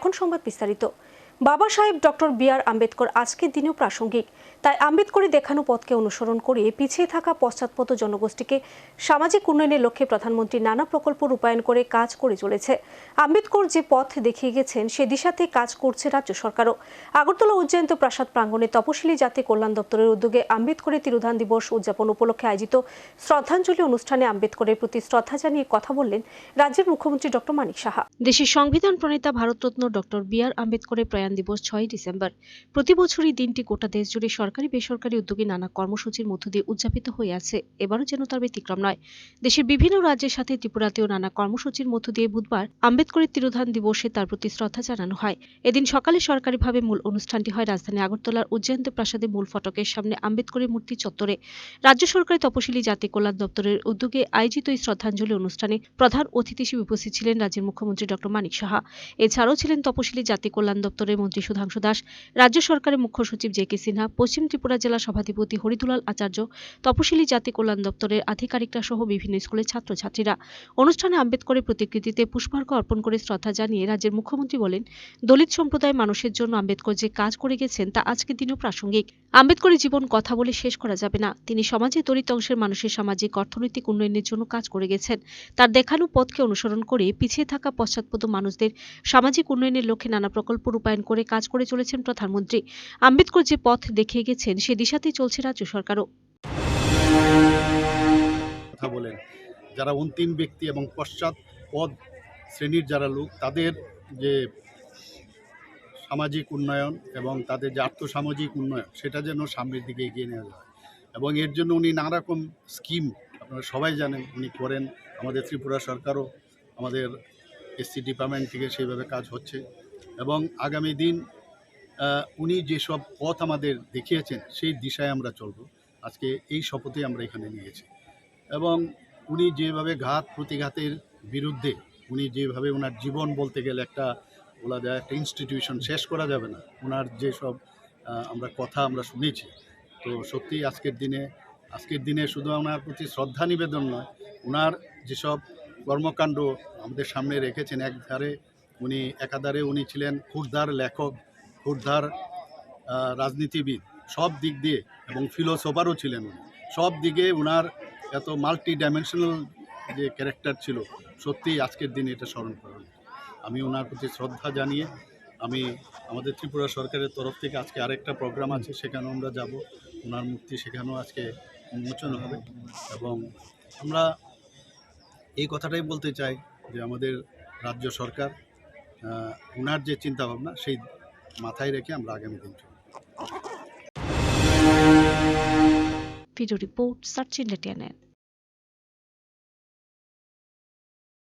এখন সংবাদ বিস্তারিত। বাবা সাহেব ডক্টর বি আর আম্বেদকর আজকের দিনেও প্রাসঙ্গিক। তাই আম্বেদকরি দেখানো পথকে অনুসরণ করে পিছিয়ে থাকা পশ্চাৎপদ জনগোষ্ঠীকে সামাজিক উন্নয়নের লক্ষ্যে প্রধানমন্ত্রী নানা প্রকল্প রূপায়ণ করে কাজ করে চলেছে। আম্বেদকর যে পথ দেখিয়ে গেছেন, সে দিশাতে কাজ করছে রাজ্য সরকারও। আগরতলা উজ্জয়ন্ত প্রাসাদ প্রাঙ্গণে তপশিলি জাতি কল্যাণ দপ্তরের উদ্যোগে আম্বেদকরের তিরোধান দিবস উদযাপন উপলক্ষে আয়োজিত শ্রদ্ধাঞ্জলি অনুষ্ঠানে আম্বেদকরের প্রতি শ্রদ্ধা জানিয়ে কথা বললেন রাজ্যের মুখ্যমন্ত্রী ডক্টর মানিক সাহা। দেশের সংবিধান প্রণেতা ভারতরত্ন ডক্টর বি আর আম্বেদকরের প্রয়াণ দিবস ছয় ডিসেম্বর। প্রতি বছরই দিনটি গোটা দেশ জুড়ে সরকারি, বেসরকারি উদ্যোগে নানা কর্মসূচির মধ্য দিয়ে উদযাপিত হয়ে আছে। এবারও যেন তার ব্যতিক্রম নয়। দেশের বিভিন্ন রাজ্যের সাথে ত্রিপুরাতেও নানা কর্মসূচির মধ্য দিয়ে বুধবার আম্বেদকরের তিরোধান দিবসে তার প্রতি শ্রদ্ধা জানানো হয়। এদিন সকালে সরকারিভাবে মূল অনুষ্ঠানটি হয় রাজধানী আগরতলার উজ্জয়ন্ত প্রাসাদে মূল ফটকের সামনে আম্বেদকরের মূর্তি চত্বরে। রাজ্য সরকারের তপশিলি জাতি কল্যাণ দপ্তরের উদ্যোগে আয়োজিত এই শ্রদ্ধাঞ্জলি অনুষ্ঠানে প্রধান অতিথি হিসেবে উপস্থিত ছিলেন রাজ্যের মুখ্যমন্ত্রী ডক্টর মানিক সাহা। এছাড়াও ছিলেন তপশিলি জাতি কল্যাণ দপ্তরের মন্ত্রী সুধাংশু দাস, রাজ্য সরকারের মুখ্য সচিব জে কে সিনহা, পশ্চিম ত্রিপুরা জেলা সভাধিপতি হরিদুলাল আচার্য, তপশিলি জাতি কল্যাণ দপ্তরের আধিকারিকরা সহ বিভিন্ন স্কুলের ছাত্রছাত্রীরা। অনুষ্ঠানে আম্বেদকরের প্রতিকৃতিতে পুষ্পার্ঘ অর্পণ করে শ্রদ্ধা জানিয়ে রাজ্যের মুখ্যমন্ত্রী বলেন, দলিত সম্প্রদায় মানুষের জন্য আম্বেদকর যে কাজ করে গেছেন তা আজকের দিনেও প্রাসঙ্গিক। আম্বেদকরের জীবন কথা বলে শেষ করা যাবে না। তিনি সমাজে দলিত অংশের মানুষের সামাজিক, অর্থনৈতিক উন্নয়নের জন্য কাজ করে গেছেন। তার দেখানো পথকে অনুসরণ করে পিছিয়ে থাকা পশ্চাৎপদ মানুষদের সামাজিক উন্নয়নের লক্ষ্যে নানা প্রকল্প রূপায়ণ করে কাজ করে চলেছেন প্রধানমন্ত্রী। আম্বেদকর যে পথ দেখিয়ে গেছেন, সে দিশাতেই চলছে রাজ্য সরকারও। বলেন, যারা অন্তিম ব্যক্তি এবং পশ্চাৎ পদ শ্রেণির যারা লোক, তাদের যে সামাজিক উন্নয়ন এবং তাদের যে আর্থসামাজিক উন্নয়ন, সেটা যেন সামনের দিকে এগিয়ে নেওয়া যায়। এবং এর জন্য উনি নানা রকম স্কিম আপনারা সবাই জানেন, উনি করেন। আমাদের ত্রিপুরা সরকারও আমাদের এসসি ডিপার্টমেন্ট থেকে সেইভাবে কাজ হচ্ছে। এবং আগামী দিন উনি যেসব পথ আমাদের দেখিয়েছেন, সেই দিশায় আমরা চলব। আজকে এই শপথে আমরা এখানে নিয়েছি। এবং উনি যেভাবে ঘাত প্রতিঘাতের বিরুদ্ধে, উনি যেভাবে ওনার জীবন বলতে গেলে একটা, বলা যায় একটা ইনস্টিটিউশন শেষ করা যাবে না, ওনার যেসব আমরা কথা আমরা শুনেছি, তো সত্যি আজকের দিনে আজকের দিনে শুধু ওনার প্রতি শ্রদ্ধা নিবেদন নয়, ওনার যেসব কর্মকাণ্ড আমাদের সামনে রেখেছেন এক ধারে উনি একাধারে উনি ছিলেন ক্ষুরধার লেখক ক্ষুরধার রাজনীতিবিদ, সব দিক দিয়ে এবং ফিলোসোফারও ছিলেন উনি সব দিকে ওনার এত মাল্টি ডাইমেনশনাল যে ক্যারেক্টার ছিল, সত্যিই আজকের দিনে এটা স্মরণ করা উচিত। আমি ওনার প্রতি শ্রদ্ধা জানিয়ে আমি আমাদের ত্রিপুরা সরকারের তরফ থেকে আজকে আরেকটা প্রোগ্রাম আছে, সেখানেও আমরা যাব ওনার মূর্তি সেখানেও আজকে উন্মোচন হবে এবং আমরা এই কথাটাই বলতে চাই যে আমাদের রাজ্য সরকার ওনার যে চিন্তাভাবনা সেই মাথায় রেখে আমরা আগামী দিন ভিডিও রিপোর্ট সার্চ ইন্ডিয়া